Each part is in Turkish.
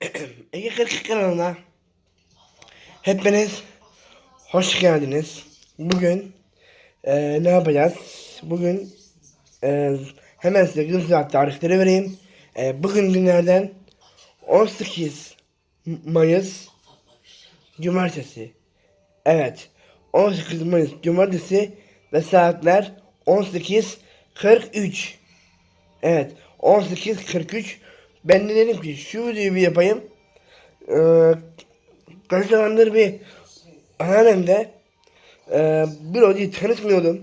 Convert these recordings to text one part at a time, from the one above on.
Ege 42 kanalına hepiniz hoş geldiniz. Bugün eee, ne yapacağız? Bugün eee, hemen size gün saat tarihleri vereyim. Eee, bugün günlerden 18 Mayıs Cumartesi. Evet. 18 Mayıs Cumartesi ve saatler 18.43. Evet. 18.43. Ben de dedim ki şu videoyu bir yapayım. Ee, kaç zamandır bir anneannemde e, bir odayı tanıtmıyordum.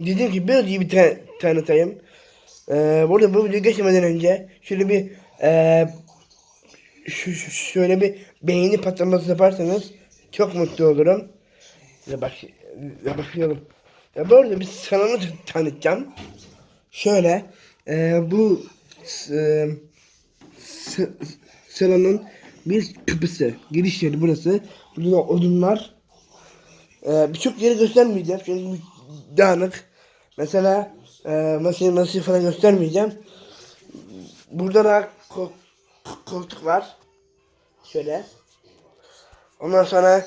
Dedim ki bir odayı bir ta- tanıtayım. Ee, burada bu videoyu geçmeden önce şöyle bir e, şu, şu- şöyle bir beğeni patlaması yaparsanız çok mutlu olurum. Ya bak, ya bakıyorum. Ya arada bir t- tanıtacağım. Şöyle, e, bu e, s- salonun bir kapısı, giriş yeri burası. Burada da odunlar. E, Birçok yeri göstermeyeceğim çünkü dağınık. Mesela e, masayı masayı falan göstermeyeceğim. Burada da ko- koltuk var. Şöyle. Ondan sonra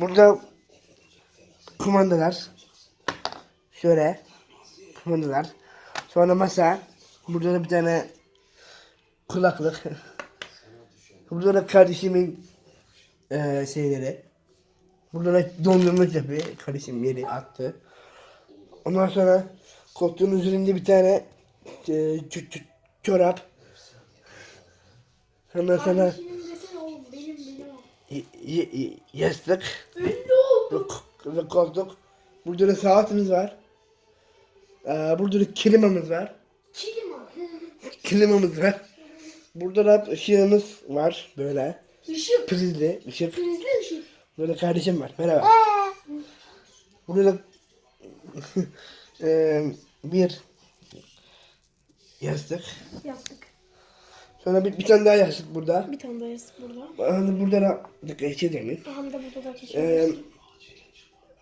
burada kumandalar. Şöyle kumandalar. Sonra masa. Burada da bir tane kulaklık. Burada da kardeşimin eee şeyleri. Burada da dondurma cebi. Kardeşim yeri attı. Ondan sonra koltuğun üzerinde bir tane ç- çorap. Ondan sonra yastık. Ve koltuk. Burada da saatimiz var. Ee, burada da klimamız var. Çilima. Klimamız var. Burada da ışığımız var böyle. Işık. Prizli ışık. Prizli ışık. Burada kardeşim var. Merhaba. Burada da eee, bir yastık. Yastık. Sonra bir, bir tane daha yastık burada. Bir tane daha yastık burada. Ee, Burada da dakika içe demeyeyim. Aha da burada da Ee, keçiyor.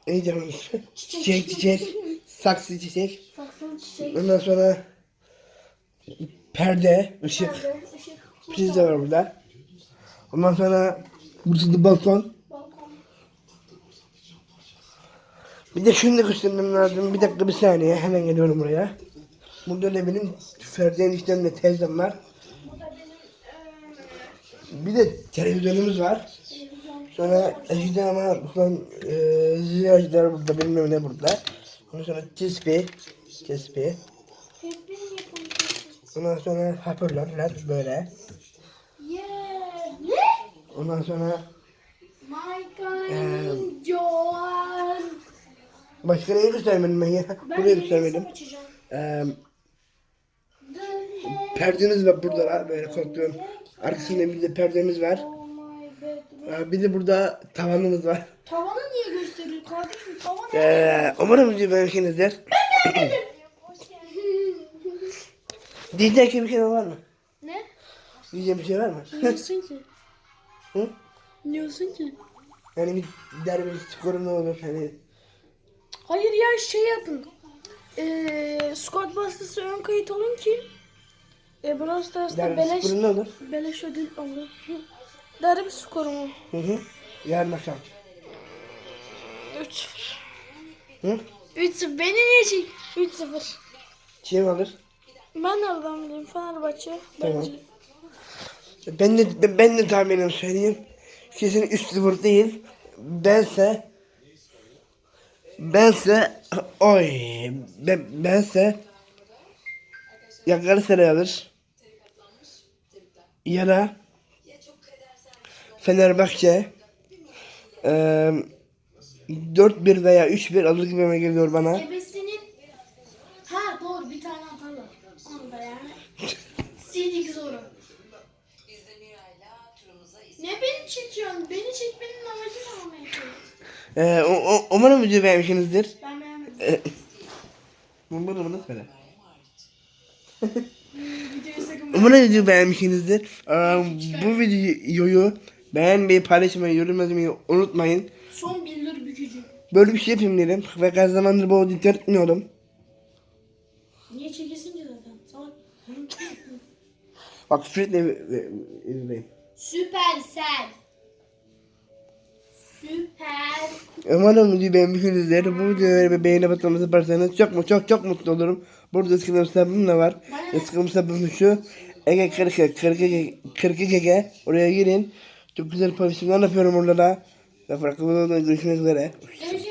ne diyeceğim? çiçek çiçek. Saksı çiçek. Saksılı çiçek. Ondan sonra perde, ışık, Perde, ışık. priz de var burada. Ondan sonra burası da balkon. Balkon. Bir de şunu da göstermem lazım. Bir dakika bir saniye. Hemen geliyorum buraya. Burada da benim Ferdi eniştemle teyzem var. Bir de televizyonumuz var. Sonra Ejder ama son e, ziyacılar burada bilmem ne burada. Ondan sonra tesbih, tesbih. Ondan sonra hoparlörler böyle. Yeah. Ondan sonra My kind Joan. başka neyi göstermedim ben ya? Ben Burayı göstermedim. açacağım. Ee, perdemiz var burada da böyle koltuğun arkasında bir de perdemiz var. of my bedroom. Ee, bir de burada tavanımız var. Tavanı niye gösteriyor kardeşim? Tavan Ee, umarım video beğenmişsinizdir. Diyecek bir şey var mı? ne? Diyecek bir şey var mı? Diyorsun ki? Hı? Diyorsun ki? Yani bir derbi skorum ne olur hani. Hayır ya şey yapın. Eee Squad Busters ön kayıt olun ki e, Brawl Stars'ta Derbi beleş, ne olur? beleş ödül alın. Derbi skoru mu? Hı hı. Yarın akşam. 3-0. Hı? 3-0. Beni niye çek? 3-0. Kim alır? Ben nereden bileyim? Fenerbahçe. Tamam. Bence. Ben de ben, ben de tahminim söyleyeyim. Kesin üst sıfır değil. Bense bense oy ben, bense ya Galatasaray alır ya da Fenerbahçe eee 4-1 veya 3-1 alır gibime geliyor bana. Ebesinin ha doğru bir tane atarlar. Onu da yani. Sildik zoru. Ne beni çekiyorsun? Beni çekmenin amacı ne ama Eee o- o- umarım video beğenmişsinizdir. Ben beğenmedim. Eee, Bunu bunu nasıl söyle? Videoyu Umarım videoyu beğenmişsinizdir. Ee, bu videoyu beğenmeyi, paylaşmayı, yorum yazmayı unutmayın. Son billur bükücü. Böyle bir şey yapayım dedim. Ve kaç zamandır bu videoyu etmiyordum. Niye çekesin ki zaten? Salak. Bak sürekli ev- ev- evdeyim. Süpersel. Umarım videoyu beğenmişsinizdir. Bu videoya bir beğeni butonumuzu yaparsanız çok mu çok çok mutlu olurum. Burada Instagram hesabım da var. Instagram hesabım şu. Ege 40 42 42 Ege. Oraya girin. Çok güzel paylaşımlar yapıyorum orada da. Ve farklı videoda görüşmek üzere. Görüşürüz.